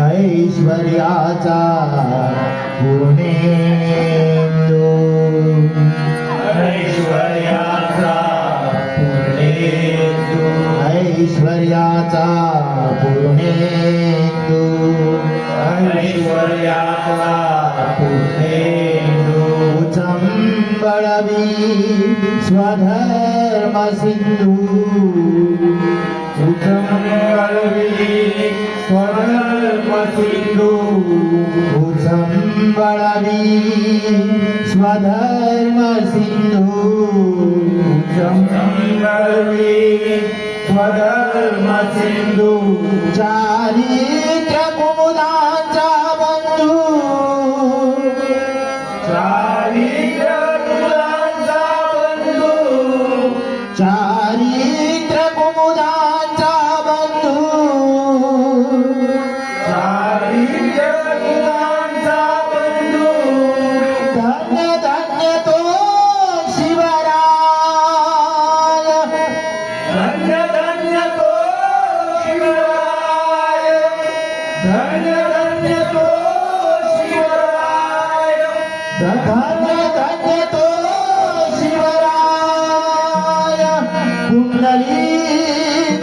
ऐश्वर्याचा पुणे ऐश्वर्याचा पुणे ऐश्वर्याचा पुणे ऐश्वर्याचा पुणे उचंबळवी स्वधर्म सिंधू. उचंबळवी स्वधर्म సింధు సంబళవి స్వధర్మ సింధు సంబళవి స్వధర్మ సింధు చారీ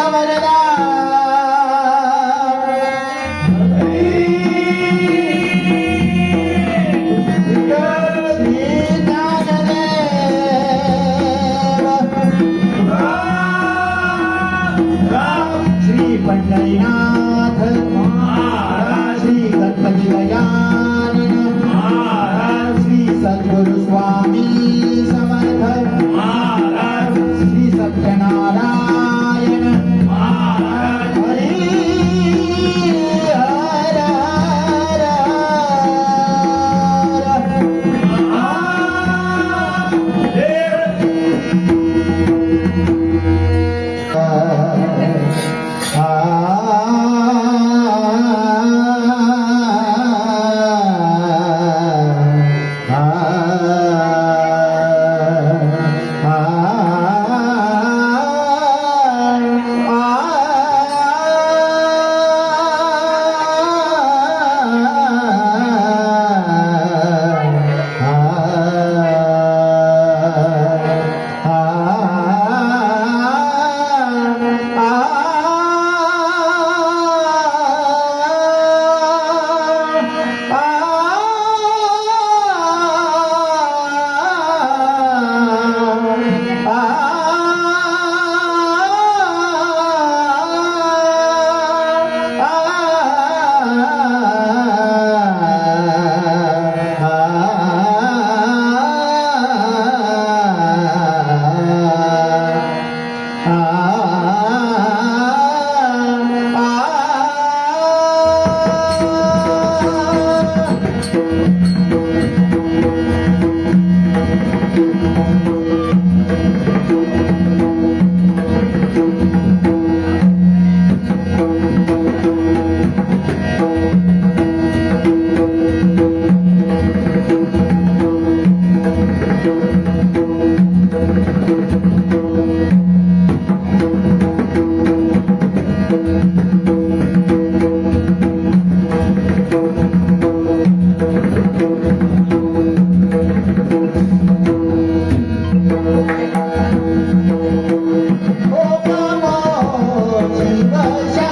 Santa Maria.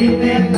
Amen.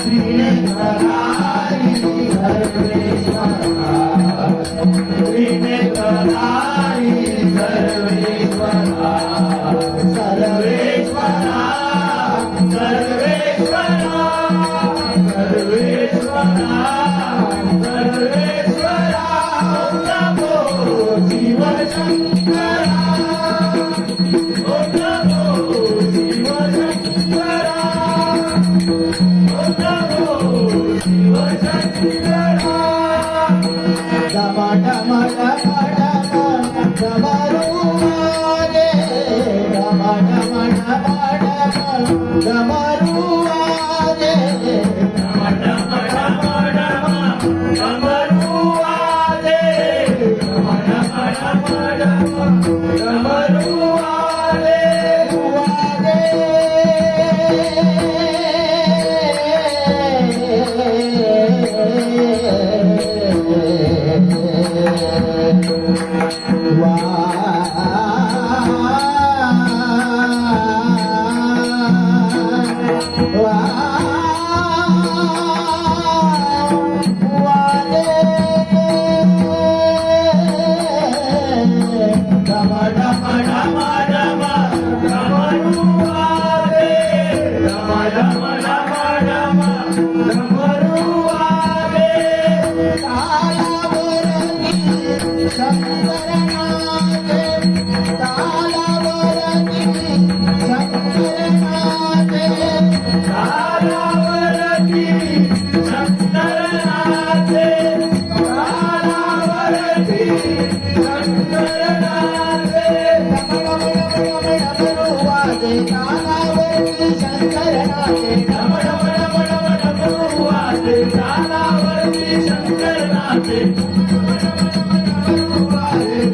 Shri Ram. Kamaru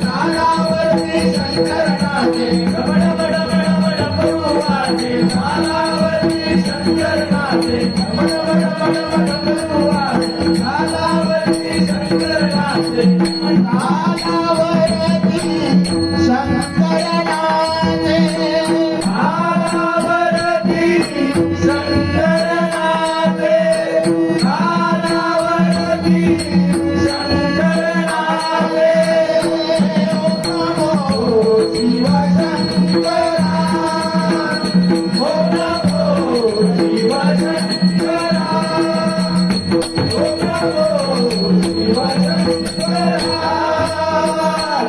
Taravati Shankar नाचे